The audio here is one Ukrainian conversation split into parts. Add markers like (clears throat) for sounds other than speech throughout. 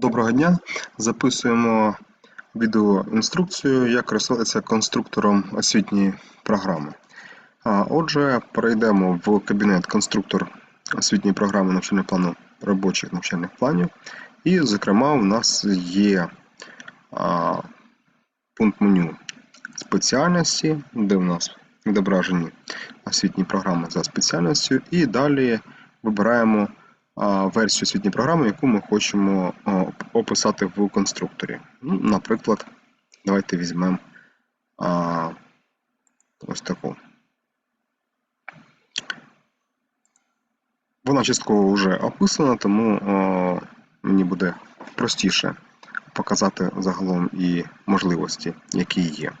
Доброго дня! Записуємо відеоінструкцію, як користуватися конструктором освітньої програми. Отже, перейдемо в кабінет конструктор освітньої програми навчального плану робочих навчальних планів. І, зокрема, у нас є пункт меню спеціальності, де у нас відображені освітні програми за спеціальністю, і далі вибираємо версію освітньої програми, яку ми хочемо описати в конструкторі. Ну, Наприклад, давайте візьмемо ось таку. Вона частково вже описана, тому мені буде простіше показати загалом і можливості, які є.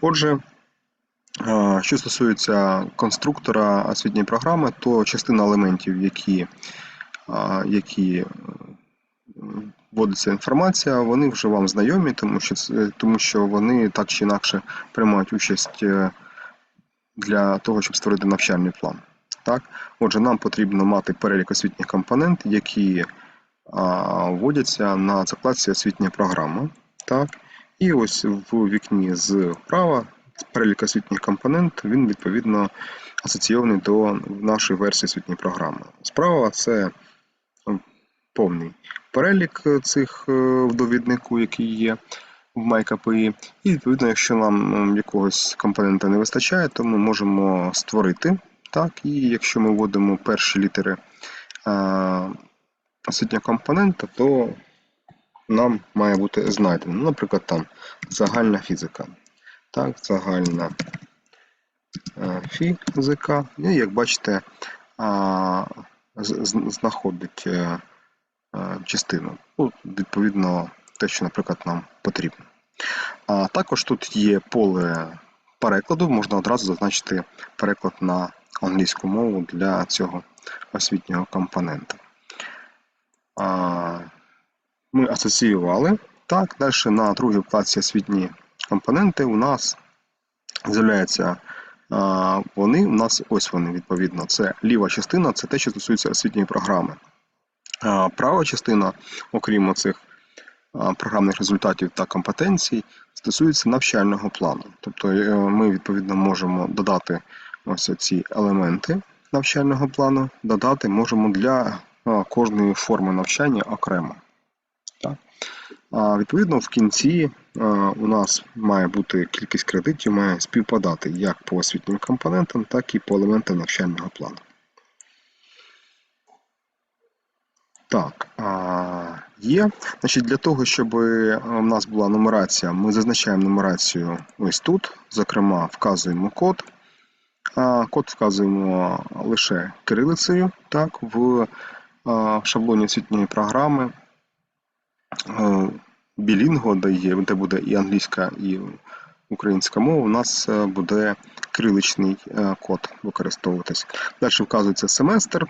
Отже, що стосується конструктора освітньої програми, то частина елементів, які які е, вводиться інформація, вони вже вам знайомі, тому що тому що вони так чи інакше приймають участь е, для того, щоб створити навчальний план. Так? Отже, нам потрібно мати перелік освітніх компонентів, які а, вводяться на закладці освітня програма. Так? І ось в вікні зправа перелік освітніх компонентів, він відповідно асоційований до нашої версії освітньої програми. Справа це повний перелік цих е, в довіднику, який є в MyKPI. І відповідно, якщо нам якогось компонента не вистачає, то ми можемо створити. Так, і якщо ми вводимо перші літери е, освітнього компонента, то нам має бути знайдено. Ну, Наприклад, там загальна фізика. Так, загальна е, фізика. І як бачите, знаходить е, е, частину. Ну, відповідно, те, що, наприклад, нам потрібно. А також тут є поле перекладу, можна одразу зазначити переклад на англійську мову для цього освітнього компонента. Ми асоціювали. Так, далі на другій вкладці освітні компоненти у нас з'являються вони. У нас ось вони відповідно. Це ліва частина, це те, що стосується освітньої програми. А Права частина, окрім цих програмних результатів та компетенцій, стосується навчального плану. Тобто е, ми відповідно можемо додати ось ці елементи навчального плану, додати можемо для кожної форми навчання окремо. Так? А відповідно, в кінці у нас має бути кількість кредитів, має співпадати як по освітнім компонентам, так і по елементам навчального плану. Так, є. Значить, для того, щоб е, у нас була нумерація, ми зазначаємо нумерацію ось тут. Зокрема, вказуємо код. А, Код вказуємо лише кирилицею. Так, в шаблоні освітньої програми е, білінго, де, є, де буде і англійська, і українська мова, у нас е, буде кириличний е, код використовуватись. Далі вказується семестр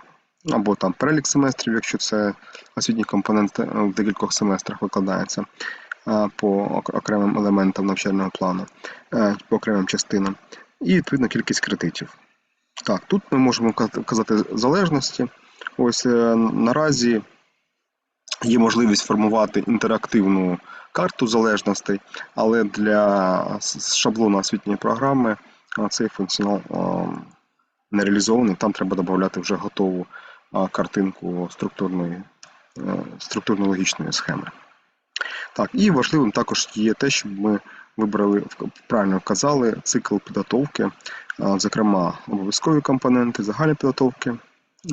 або там перелік семестрів, якщо це освітній компонент е, в декількох семестрах викладається е, по окремим елементам навчального плану, е, по окремим частинам, і відповідно кількість кредитів. Так, тут ми можемо вка- вказати залежності. Ось наразі є можливість формувати інтерактивну карту залежностей, але для шаблону освітньої програми цей функціонал не реалізований. Там треба додати вже готову картинку структурної, е, структурно-логічної схеми. Так, і важливим також є те, щоб ми вибрали, правильно вказали, цикл підготовки, зокрема, обов'язкові компоненти, загальні підготовки,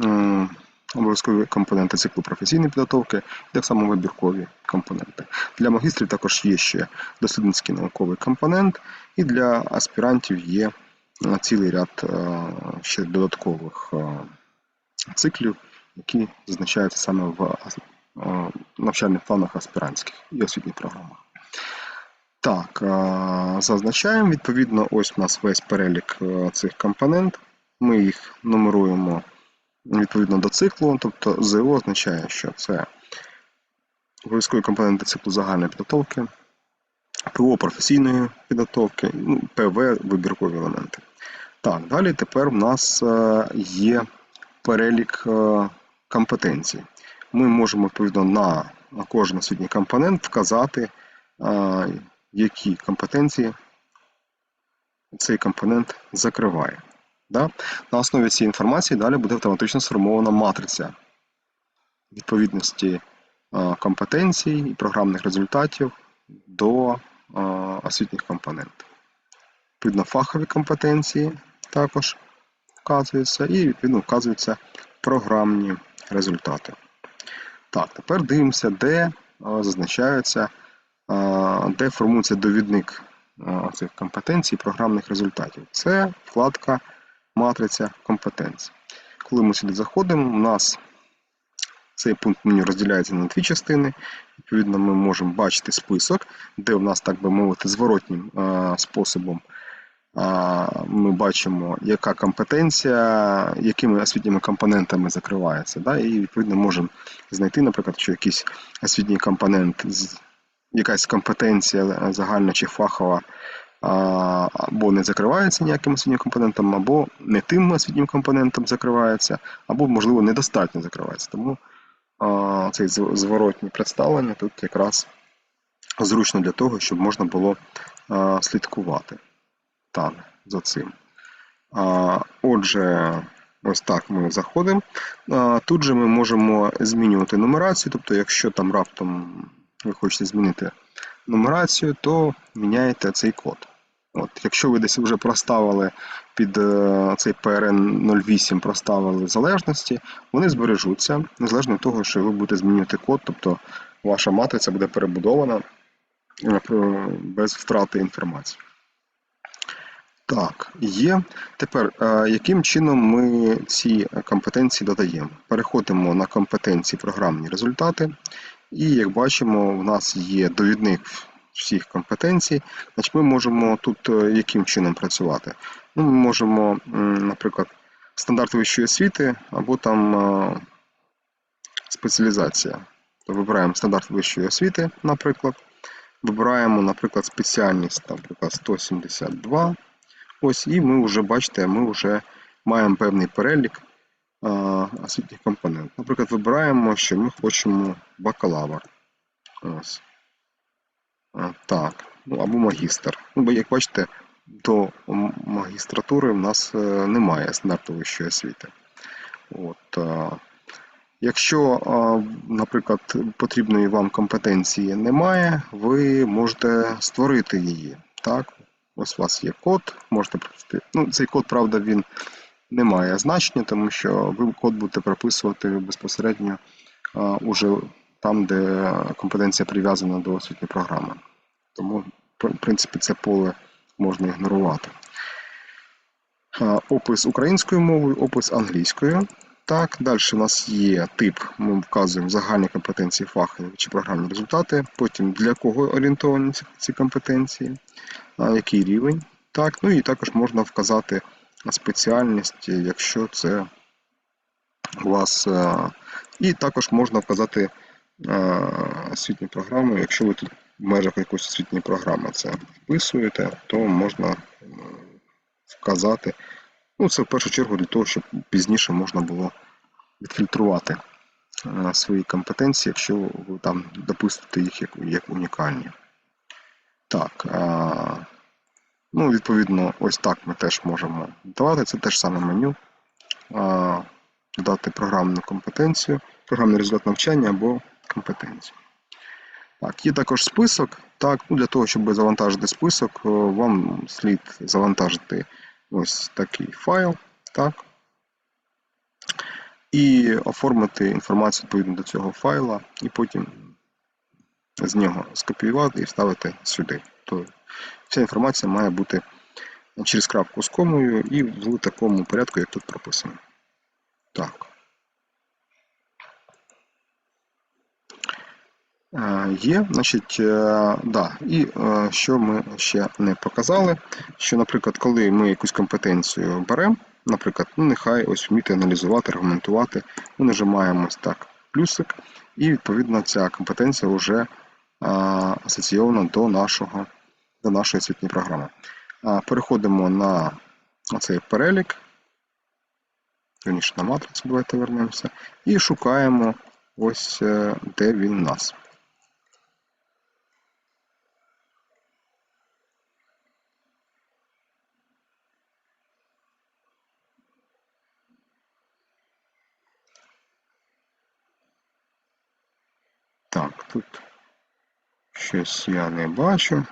е, обов'язкові компоненти циклу професійної підготовки, і так само вибіркові компоненти. Для магістрів також є ще дослідницький науковий компонент, і для аспірантів є е, цілий ряд ще додаткових е, циклів, які зазначаються саме в е, навчальних планах аспірантських і освітніх програмах. Так, е, зазначаємо. Відповідно, ось у нас весь перелік е, цих компонент. Ми їх нумеруємо відповідно до циклу, тобто ЗО означає, що це обов'язкові компоненти циклу загальної підготовки, ПО професійної підготовки, ну, ПВ вибіркові елементи. Так, далі тепер у нас є перелік е, компетенцій. Ми можемо відповідно на кожен освітній компонент вказати, які компетенції цей компонент закриває. На основі цієї інформації далі буде автоматично сформована матриця відповідності компетенцій і програмних результатів до освітніх компонентів. Відповідно, фахові компетенції також вказуються, і відповідно вказуються програмні результати. Так, тепер дивимося, де а, зазначаються, а, де формується довідник цих компетенцій програмних результатів. Це вкладка матриця компетенцій. Коли ми сюди заходимо, у нас цей пункт меню розділяється на дві частини. Відповідно, ми можемо бачити список, де у нас, так би мовити, зворотнім способом ми бачимо, яка компетенція, якими освітніми компонентами закривається. Да? І відповідно можемо знайти, наприклад, що якийсь освітній компонент, якась компетенція загальна чи фахова. Або не закривається ніяким освітнім компонентом, або не тим освітнім компонентом закривається, або, можливо, недостатньо закривається. Тому цей зв- зворотнє представлення тут якраз зручно для того, щоб можна було слідкувати так, за цим. А, Отже, ось так ми заходимо. А, Тут же ми можемо змінювати нумерацію, тобто, якщо там раптом ви хочете змінити нумерацію, то міняєте цей код. От, якщо ви десь вже проставили під е, цей PRN 08 проставили залежності, вони збережуться, незалежно від того, що ви будете змінювати код, тобто ваша матриця буде перебудована е, без втрати інформації. Так, є. Тепер, е, яким чином ми ці компетенції додаємо? Переходимо на компетенції програмні результати, і як бачимо, в нас є довідник всіх компетенцій. Значить, ми можемо тут е, яким чином працювати? Ну, ми можемо, наприклад, стандарт вищої освіти або там е, спеціалізація. Вибираємо стандарт вищої освіти, наприклад. Вибираємо, наприклад, спеціальність, наприклад, 172. Ось, і ми вже бачите, ми вже маємо певний перелік освітніх компонентів. Наприклад, вибираємо, що ми хочемо бакалавр. Ось. Так, ну або магістр. Ну, бо як бачите, до магістратури в нас е, немає стандарту вищої освіти. От, Якщо, наприклад, потрібної вам компетенції немає, ви можете створити її. Так? Ось у вас є код, можете пропустити. Ну, цей код, правда, він не має значення, тому що ви код будете прописувати безпосередньо а, уже там, де компетенція прив'язана до освітньої програми. Тому, в принципі, це поле можна ігнорувати. А, Опис українською мовою, опис англійською. Так, далі у нас є тип, ми вказуємо загальні компетенції фахи чи програмні результати. Потім для кого орієнтовані ці, ці компетенції, а, який рівень. Так, ну і також можна вказати спеціальність, якщо це у вас. е, І також можна вказати е, освітню програму, якщо ви тут в межах якоїсь освітньої програми це вписуєте, то можна е, вказати. Ну, це в першу чергу для того, щоб пізніше можна було відфільтрувати свої компетенції, якщо ви там допустите їх як, як унікальні. Так. а, Ну, відповідно, ось так ми теж можемо додавати. Це те ж саме меню. А, Додати програмну компетенцію, програмний результат навчання або компетенцію. Так, є також список. Так, ну, для того, щоб завантажити список, вам слід завантажити ось такий файл. Так. І оформити інформацію відповідно до цього файла, і потім з нього скопіювати і вставити сюди. То вся інформація має бути через крапку з комою і в такому порядку, як тут прописано. Так. Е, Є, значить, е, да. І е, що ми ще не показали, що, наприклад, коли ми якусь компетенцію беремо, наприклад, ну нехай ось вміти аналізувати, аргументувати, ми нажимаємо ось так плюсик, і відповідно ця компетенція вже асоційована до нашого, до нашої освітньої програми. Переходимо на цей перелік, вірніше на матрицю, давайте вернемося, і шукаємо ось е, де він у нас. Так, тут щось я не бачу.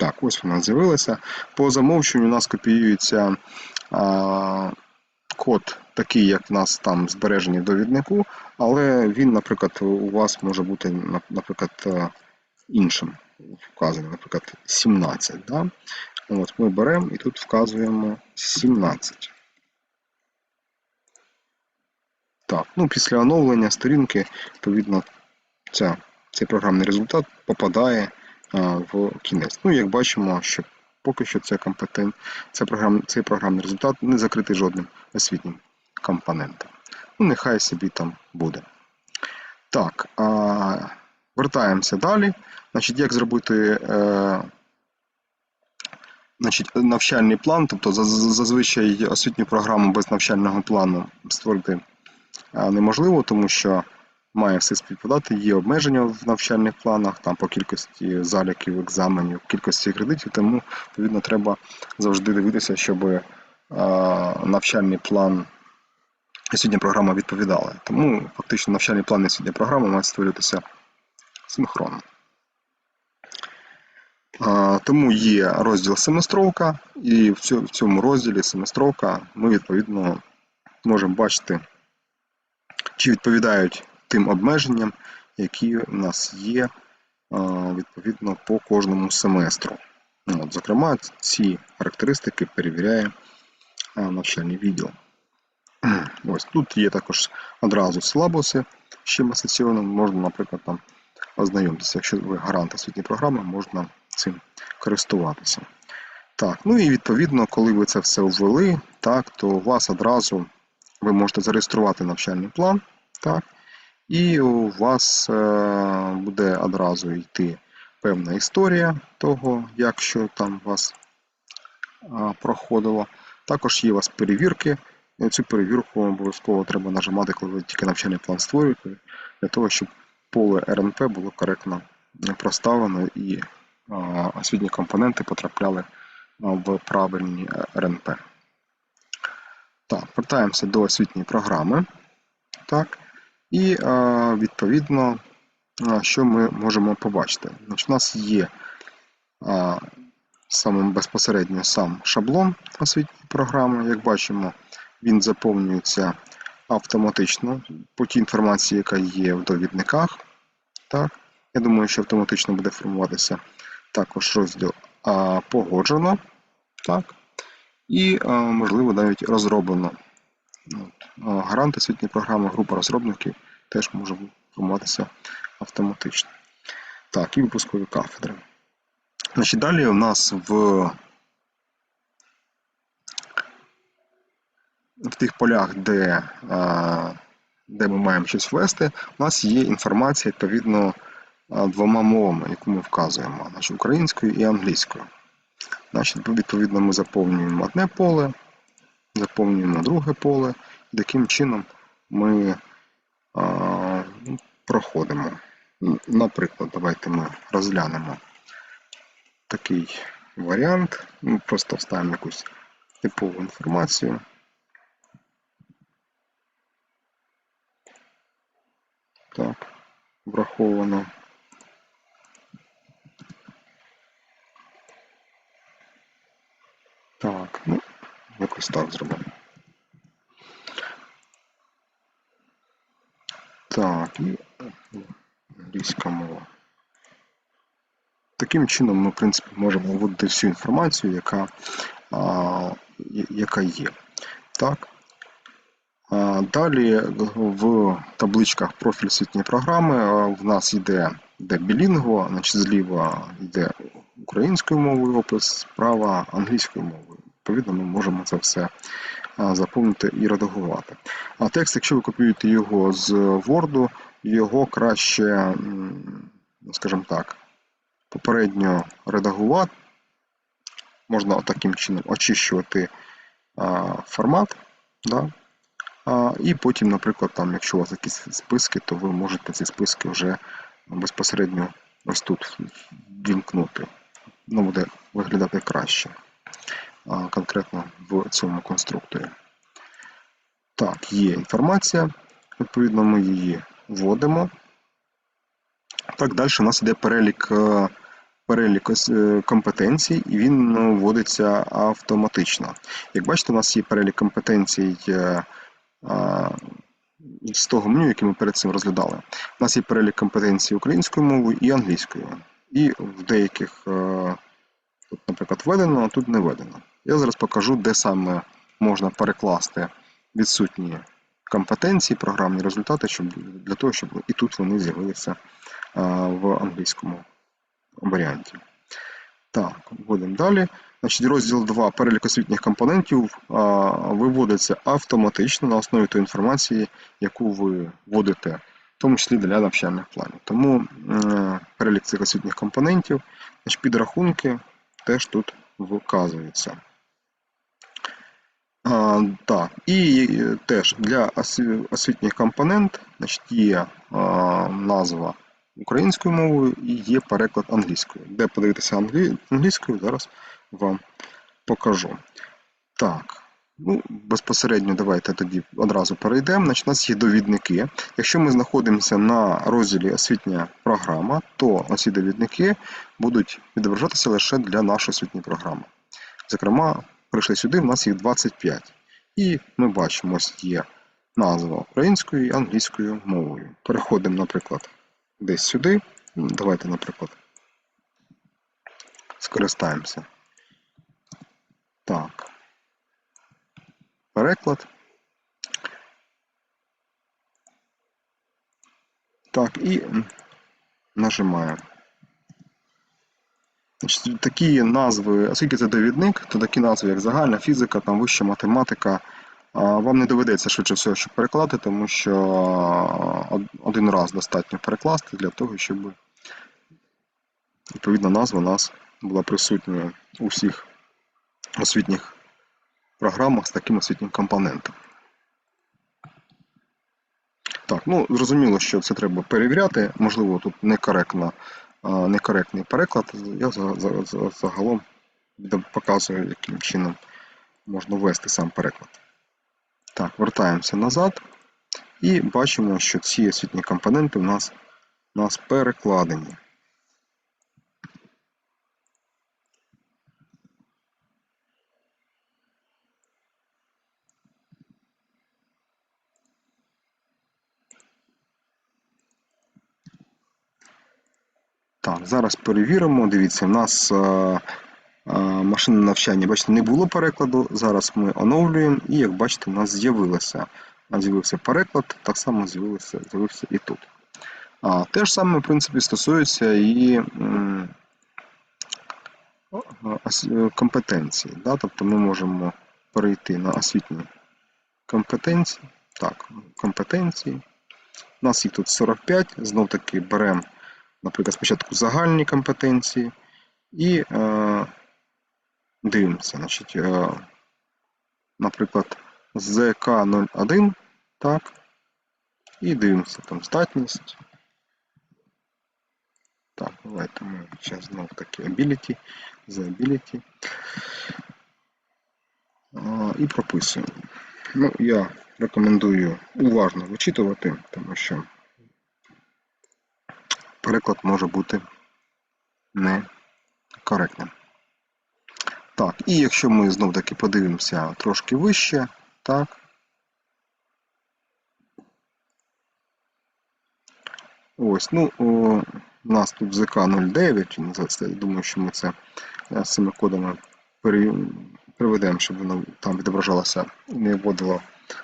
Так, ось вона з'явилася. По замовченню у нас копіюється а, код такий, як в нас там збережений в довіднику, але він, наприклад, у вас може бути, наприклад, е, іншим вказаний, наприклад, 17. Да? От ми беремо і тут вказуємо 17. Так, ну після оновлення сторінки, відповідно, ця, цей програмний результат попадає а, в кінець. Ну, як бачимо, що поки що це компетент, це програм, цей програмний результат не закритий жодним освітнім компонентом. Ну, нехай собі там буде. Так, а, вертаємося далі. Значить, як зробити е, значить, навчальний план, тобто зазвичай освітню програму без навчального плану створити неможливо, тому що має все співпадати. Є обмеження в навчальних планах, там по кількості заліків, екзаменів, кількості кредитів, тому відповідно треба завжди дивитися, щоб навчальний план освітня програма відповідала. Тому фактично навчальний план і освітня програма мають створюватися синхронно. Тому є розділ семестровка, і в цьому розділі семестровка ми відповідно можемо бачити, чи відповідають тим обмеженням, які у нас є відповідно по кожному семестру. Ну, От, зокрема, ці характеристики перевіряє а, навчальний відділ. (clears throat) Ось тут є також одразу силабуси, з чим можна, наприклад, там ознайомитися. Якщо ви гарант освітньої програми, можна цим користуватися. Так, ну і відповідно, коли ви це все ввели, так, то у вас одразу ви можете зареєструвати навчальний план, так, і у вас е, буде одразу йти певна історія того, як що там у вас проходило. Також є у вас перевірки. І цю перевірку обов'язково треба нажимати, коли ви тільки навчальний план створюєте, для того, щоб поле РНП було коректно проставлено і освітні компоненти потрапляли в правильні е, РНП. Так, вертаємося до освітньої програми. Так, і відповідно, що ми можемо побачити? Значить, у нас є а, саме безпосередньо сам шаблон освітньої програми. Як бачимо, він заповнюється автоматично по тій інформації, яка є в довідниках. Так. Я думаю, що автоматично буде формуватися також розділ погоджено. Так. І, можливо, навіть розроблено. От. Гарант освітньої програми, група розробників теж може формуватися автоматично. Так, і випускові кафедри. Значить, далі у нас в в тих полях, де, де ми маємо щось ввести, у нас є інформація відповідно двома мовами, яку ми вказуємо, значить, українською і англійською. Значить, відповідно, ми заповнюємо одне поле, заповнюємо друге поле, таким чином ми а, ну, проходимо. Наприклад, давайте ми розглянемо такий варіант. Ми просто вставимо якусь типову інформацію. Так, враховано. Так, ну, якось так зробимо. Так, і англійська мова. Таким чином ми, в принципі, можемо вводити всю інформацію, яка, а, яка є. Так. А, Далі в табличках профіль освітньої програми в нас йде, йде білінгво, значить зліва йде українською мовою опис, справа англійською мовою. Відповідно, ми можемо це все заповнити і редагувати. А текст, якщо ви копіюєте його з Word, його краще, скажімо так, попередньо редагувати. Можна таким чином очищувати формат. Да? І потім, наприклад, там, якщо у вас якісь списки, то ви можете ці списки вже безпосередньо ось тут вімкнути. Воно буде виглядати краще конкретно в цьому конструкторі. Так, є інформація, відповідно, ми її вводимо. Так, далі у нас йде перелік, е, перелік е, компетенцій, і він е, вводиться автоматично. Як бачите, у нас є перелік компетенцій е, з того меню, яке ми перед цим розглядали. У нас є перелік компетенцій українською мовою і англійською. І в деяких, е, тут, наприклад, введено, а тут не введено. Я зараз покажу, де саме можна перекласти відсутні компетенції, програмні результати, щоб, для того, щоб і тут вони з'явилися в англійському варіанті. Так, вводимо далі. Значить, розділ 2 перелік освітніх компонентів а, виводиться автоматично на основі тої інформації, яку ви вводите, в тому числі для навчальних планів. Тому перелік цих освітніх компонентів, підрахунки теж тут вказуються. А, так, і теж для освітніх компонент значить, є а, назва українською мовою і є переклад англійською. Де подивитися англі... англійською, зараз вам покажу. Так, ну, безпосередньо давайте тоді одразу перейдемо. Значить, у нас є довідники. Якщо ми знаходимося на розділі освітня програма, то ці довідники будуть відображатися лише для нашої освітньої програми. Зокрема, прийшли сюди, в нас їх 25. І ми бачимо, ось є назва українською і англійською мовою. Переходимо, наприклад, десь сюди. Давайте, наприклад, скористаємося. Так. Переклад. Так, і. Значить, такі назви, оскільки це довідник, то такі назви, як загальна фізика, там вища математика, вам не доведеться швидше всього, щоб перекладати, тому що один раз достатньо перекласти для того, щоб відповідна назва у нас була присутня у всіх освітніх програмах з таким освітнім компонентом. Так, ну зрозуміло, що це треба перевіряти. Можливо, тут некоректно, некоректний переклад. Я за- за- за- загалом показую, яким чином можна ввести сам переклад. Так, вертаємося назад і бачимо, що ці освітні компоненти у нас, у нас перекладені. Так, зараз перевіримо. Дивіться, у нас е, е, машинне навчання, бачите, не було перекладу. Зараз ми оновлюємо, і як бачите, у нас з'явилося. З'явився переклад, так само з'явився, і тут. А, те ж саме, в принципі, стосується і е, компетенції. Да? Тобто ми можемо перейти на освітні компетенції. Так, компетенції. У нас їх тут 45. Знов таки беремо наприклад, спочатку загальні компетенції і е, дивимося. Значить, е, наприклад, ЗК01, так, і дивимося там здатність. Так, давайте ми зараз знову таки ability, the ability. А, і прописуємо. Ну, я рекомендую уважно вичитувати, тому що переклад може бути некоректним. Так, і якщо ми знов таки подивимося трошки вище, так. Ось, ну, у нас тут ЗК09, я думаю, що ми це е, з цими кодами приведемо, щоб воно там відображалося і не вводило,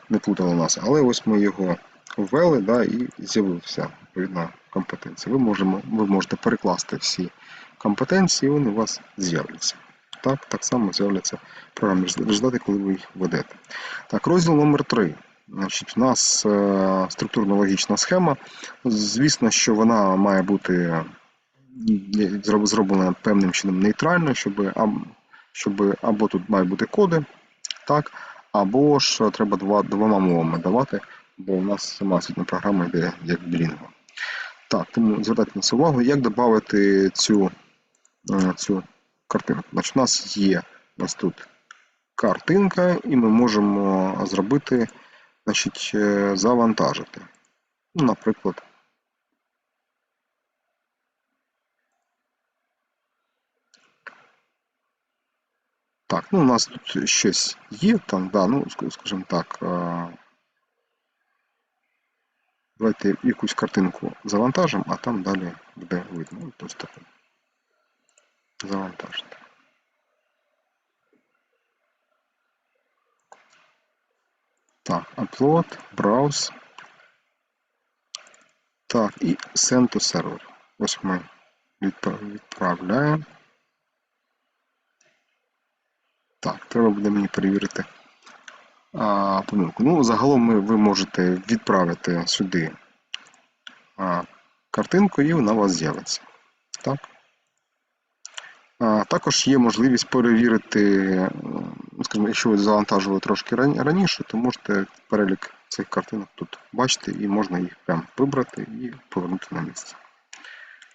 не плутало нас. Але ось ми його ввели, да, і з'явився відповідна компетенція. Ви, можемо, ви можете перекласти всі компетенції, і вони у вас з'являться. Так, так само з'являться програмні результати, коли ви їх ведете. Так, розділ номер 3. Значить, у нас е, структурно-логічна схема. Звісно, що вона має бути е, зроблена певним чином нейтрально, щоб, щоб або тут мають бути коди, так, або ж треба два, двома мовами давати, бо у нас сама освітня програма йде як білінгва. Так, тому звертайте на це увагу, як додати цю, е, цю картинку. Значить, у нас є у нас тут картинка, і ми можемо зробити, значить, е, завантажити. Ну, Наприклад, Так, ну у нас тут щось є там, да, ну, скажімо так. Давайте якусь картинку завантажимо, а там далі буде видно. Ну, Ось таку. Завантажити. Так, upload, browse. Так, і send to server. Ось ми відправляємо. Так, треба буде мені перевірити а, помилку. Ну, загалом ми, ви можете відправити сюди а, картинку і вона у вас з'явиться. Так. А, також є можливість перевірити, скажімо, якщо ви завантажували трошки раніше, то можете перелік цих картинок тут бачити і можна їх прям вибрати і повернути на місце.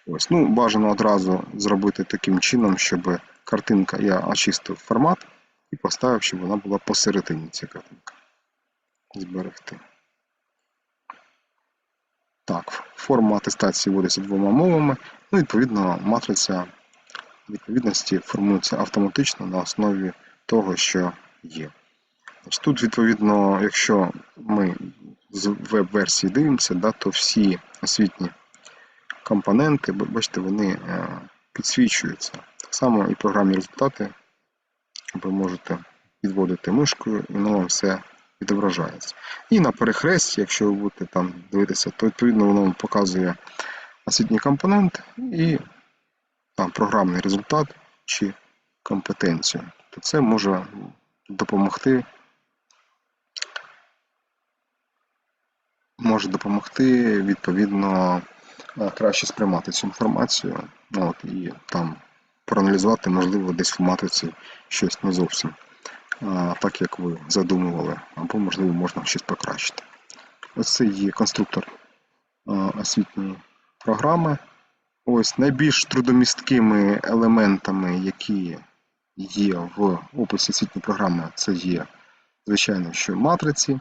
Ось, ну, бажано одразу зробити таким чином, щоб картинка, я очистив формат і поставив, щоб вона була посередині ця картинка. Зберегти. Так, форма атестації вводиться двома мовами. Ну, відповідно, матриця відповідності формується автоматично на основі того, що є. Тут, відповідно, якщо ми з веб-версії дивимося, да, то всі освітні компоненти, бачите, вони е, підсвічуються. Так само і програмні результати ви можете підводити мишкою, і воно вам все відображається. І на перехресті, якщо ви будете там дивитися, то відповідно воно вам показує освітній компонент і там програмний результат чи компетенцію. То це може допомогти. Може допомогти відповідно е, краще сприймати цю інформацію. От, і там проаналізувати, можливо, десь в матриці щось не зовсім так, як ви задумували, або, можливо, можна щось покращити. Ось це є конструктор освітньої програми. Ось найбільш трудомісткими елементами, які є в описі освітньої програми, це є, звичайно, що матриці.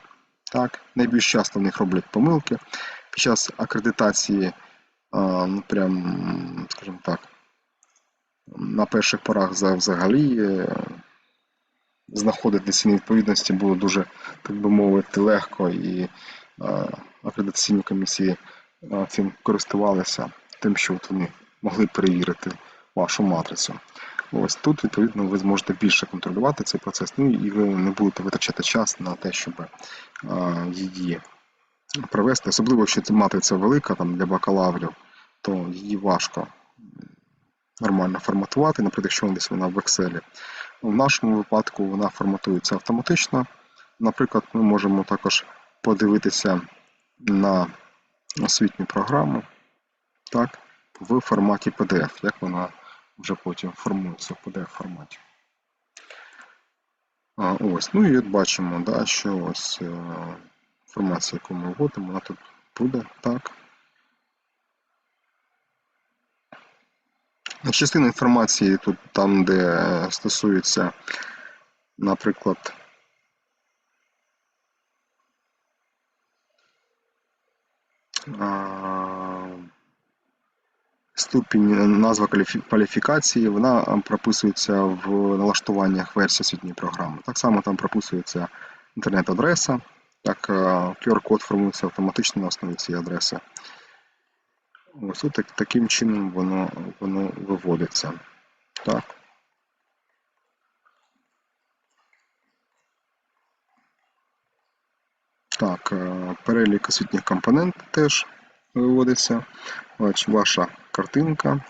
Так, найбільш часто в них роблять помилки. Під час акредитації, ну прям, скажімо так, на перших порах за- взагалі е, знаходити ці невідповідності було дуже, так би мовити, легко, і е, акредитаційні комісії е, цим користувалися, тим, що от вони могли перевірити вашу матрицю. Ось тут, відповідно, ви зможете більше контролювати цей процес, ну і ви не будете витрачати час на те, щоб її провести. Особливо, якщо ця матриця велика там, для бакалаврів, то її важко нормально форматувати, наприклад, якщо десь вона в Excel. В нашому випадку вона форматується автоматично. Наприклад, ми можемо також подивитися на освітню програму так, в форматі PDF, як вона вже потім формується в PDF форматі. Ось, ну і от бачимо, да, що ось е, інформація, яку ми вводимо, вона тут буде так. Частина інформації тут там, де стосується, наприклад, ступінь, назва кваліфікації, вона прописується в налаштуваннях версії освітньої програми. Так само там прописується інтернет-адреса, так QR-код формується автоматично на основі цієї адреси. Ось так, таким чином воно, воно виводиться. Так. Так, е, перелік освітніх компонентів теж виводиться. Ось ваша картинка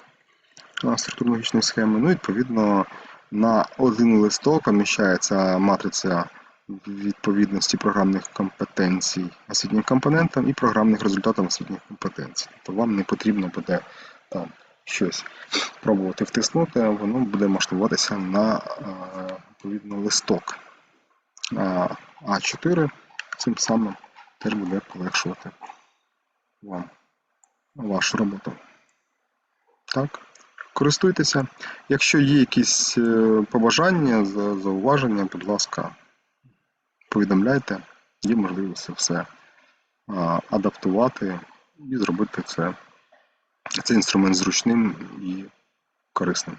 структурно-логічної схеми. Ну, відповідно, на один листок поміщається матриця відповідності програмних компетенцій освітнім компонентам і програмних результатів освітніх компетенцій. Тобто вам не потрібно буде там щось пробувати втиснути, воно буде масштабуватися на е, відповідно листок. а, А4 цим самим теж буде полегшувати вам вашу роботу. Так, користуйтеся. Якщо є якісь е, побажання, зауваження, будь ласка, повідомляйте, є можливість це все адаптувати і зробити це, цей інструмент зручним і корисним.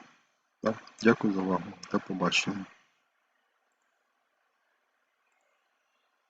Так? Дякую за увагу. До побачення.